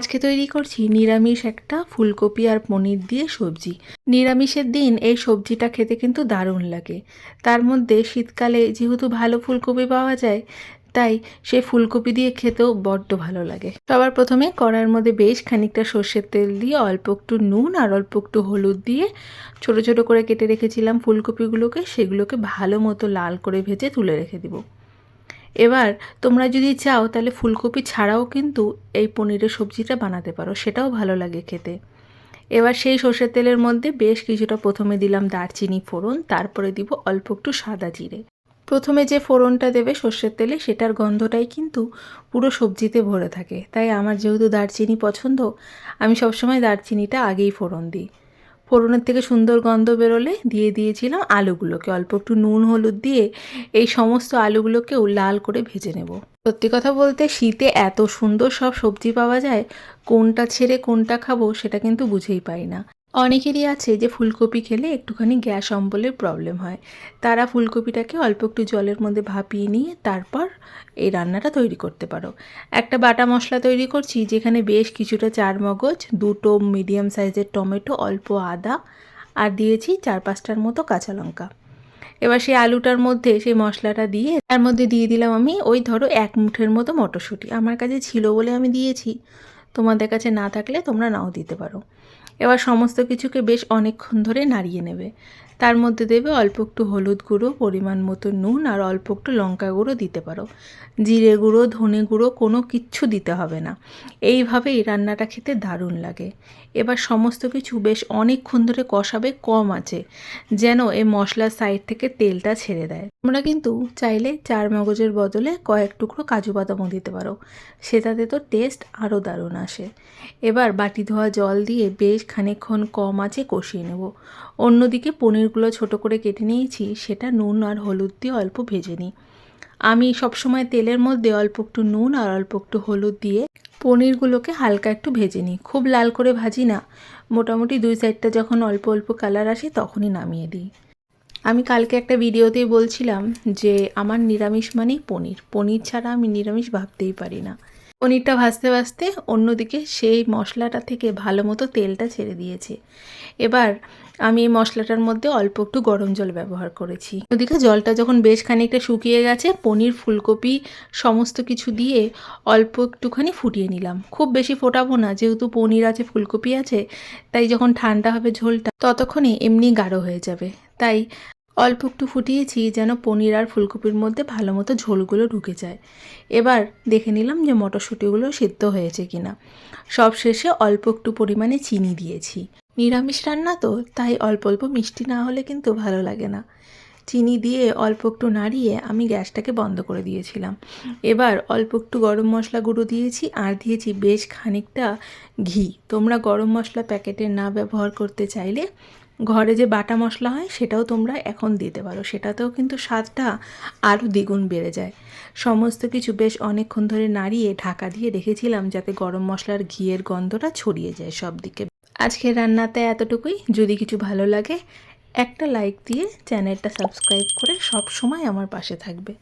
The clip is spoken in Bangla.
আজকে তৈরি করছি নিরামিষ একটা ফুলকপি আর পনির দিয়ে সবজি। নিরামিষের দিন এই সবজিটা খেতে কিন্তু দারুণ লাগে। তার মধ্যে শীতকালে যেহেতু ভালো ফুলকপি পাওয়া যায়, তাই সে ফুলকপি দিয়ে খেতেও বড্ড ভালো লাগে। সবার প্রথমে কড়ার মধ্যে বেশ খানিকটা সর্ষের তেল দিয়ে অল্প একটু নুন আর অল্প একটু হলুদ দিয়ে ছোট ছোট করে কেটে রেখেছিলাম ফুলকপিগুলোকে, সেগুলোকে ভালো মতো লাল করে ভেজে তুলে রেখে দিব। এবার তোমরা যদি চাও তাহলে ফুলকপি ছাড়াও কিন্তু এই পনিরের সবজিটা বানাতে পারো, সেটাও ভালো লাগে খেতে। এবার সেই সর্ষের তেলের মধ্যে বেশ কিছুটা প্রথমে দিলাম দারচিনি ফোড়ন, তারপরে দিব অল্প একটু সাদা জিরে। প্রথমে যে ফোড়নটা দেবে সর্ষের তেলে, সেটার গন্ধটাই কিন্তু পুরো সবজিতে ভরে থাকে। তাই আমার যেহেতু দারচিনি পছন্দ, আমি সবসময় দারচিনিটা আগেই ফোড়ন দিই। ফোড়নের থেকে সুন্দর গন্ধ বেরোলে দিয়ে দিয়েছিলাম আলুগুলোকে। অল্প একটু নুন, হলুদ দিয়ে এই সমস্ত আলুগুলোকেও লাল করে ভেজে নেব। সত্যি কথা বলতে শীতে এত সুন্দর সব সবজি পাওয়া যায়, কোনটা ছেড়ে কোনটা খাব সেটা কিন্তু বুঝেই পাই না। অনেকেরই আছে যে ফুলকপি খেলে একটুখানি গ্যাস অম্বলের প্রবলেম হয়। তারা ফুলকপিটাকে অল্প একটু জলের মধ্যে ভাপিয়ে নিয়ে তারপর এই রান্নাটা তৈরি করতে পারো। একটা বাটা মশলা তৈরি করছি যেখানে বেশ কিছুটা চার মগজ, দুটো মিডিয়াম সাইজের টমেটো, অল্প আদা আর দিয়েছি চার পাঁচটার মতো কাঁচা লঙ্কা। এবার সেই আলুটার মধ্যে সেই মশলাটা দিয়ে তার মধ্যে দিয়ে দিলাম আমি ওই ধরো এক মুঠের মতো মটরশুঁটি। আমার কাছে ছিল বলে আমি দিয়েছি। তোমাদের কাছে না থাকলে তোমরা নাও দিতে পারো। এবার সমস্ত কিছুকে বেশ অনেকক্ষণ ধরে নাড়িয়ে নেবে। তার মধ্যে দেবে অল্প একটু হলুদ গুঁড়ো, পরিমাণ মতো নুন আর অল্প একটু লঙ্কা গুঁড়ো দিতে পারো। জিরে গুঁড়ো, ধনে গুঁড়ো কোনো কিচ্ছু দিতে হবে না। এইভাবে এই রান্নাটা খেতে দারুণ লাগে। এবার সমস্ত কিছু বেশ অনেকক্ষণ ধরে কষাবে, কম আছে, যেন এই মশলার সাইড থেকে তেলটা ছেড়ে দেয়। তোমরা কিন্তু চাইলে চার মগজের বদলে কয়েক টুকরো কাজু বাদামও দিতে পারো। সেটাতে তো টেস্ট আরও দারুণ আসে। এবার বাটি ধোয়া জল দিয়ে বেশ খানিকক্ষণ কম আছে কষিয়ে নেব। অন্যদিকে পনিরগুলো ছোট করে কেটে নিয়েছি, সেটা নুন আর হলুদ দিয়ে অল্প ভেজে নিই। আমি সবসময় তেলের মধ্যে অল্প একটু নুন আর অল্প একটু হলুদ দিয়ে পনিরগুলোকে হালকা একটু ভেজে নিই। খুব লাল করে ভাজি না, মোটামুটি দুই সাইডটা যখন অল্প অল্প কালার আসে তখনই নামিয়ে দিই। আমি কালকে একটা ভিডিওতেই বলছিলাম যে, আমার নিরামিষ মানেই পনির। পনির ছাড়া আমি নিরামিষ ভাবতেই পারি না। পনিরটা ভাজতে ভাজতে অন্যদিকে সেই মশলাটা থেকে ভালো মতো তেলটা ছেড়ে দিয়েছে। এবার আমি এই মশলাটার মধ্যে অল্প একটু গরম জল ব্যবহার করেছি। ওদিকে জলটা যখন বেশ খানিকটা শুকিয়ে গেছে, পনির, ফুলকপি সমস্ত কিছু দিয়ে অল্প একটুখানি ফুটিয়ে নিলাম। খুব বেশি ফোটাবো না, যেহেতু পনির আছে, ফুলকপি আছে, তাই যখন ঠান্ডা হবে ঝোলটা, ততক্ষণে এমনি গাঢ় হয়ে যাবে। তাই অল্প একটু ফুটিয়েছি যেন পনির আর ফুলকপির মধ্যে ভালো মতো ঝোলগুলো ঢুকে যায়। এবার দেখে নিলাম যে মটরশুঁটিগুলো সিদ্ধ হয়েছে কিনা। সব শেষে অল্প একটু পরিমাণে চিনি দিয়েছি। নিরামিষ রান্না তো, তাই অল্প অল্প মিষ্টি না হলে কিন্তু ভালো লাগে না। চিনি দিয়ে অল্প একটু নাড়িয়ে আমি গ্যাসটাকে বন্ধ করে দিয়েছিলাম। এবার অল্প একটু গরম মশলা গুঁড়ো দিয়েছি আর দিয়েছি বেশ খানিকটা ঘি। তোমরা গরম মশলা প্যাকেটে না ব্যবহার করতে চাইলে ঘরে যে বাটা মশলা হয় সেটাও তোমরা এখন দিতে পারো। সেটাতেও কিন্তু স্বাদটা আরও দ্বিগুণ বেড়ে যায়। সমস্ত কিছু বেশ অনেকক্ষণ ধরে নাড়িয়ে ঢাকা দিয়ে রেখেছিলাম যাতে গরম মশলার ঘিয়ের গন্ধটা ছড়িয়ে যায় সব দিকে আজকের রান্নাতে এতটুকুই। যদি কিছু ভালো লাগে, একটা লাইক দিয়ে চ্যানেলটা সাবস্ক্রাইব করে সব সময় আমার পাশে থাকবে।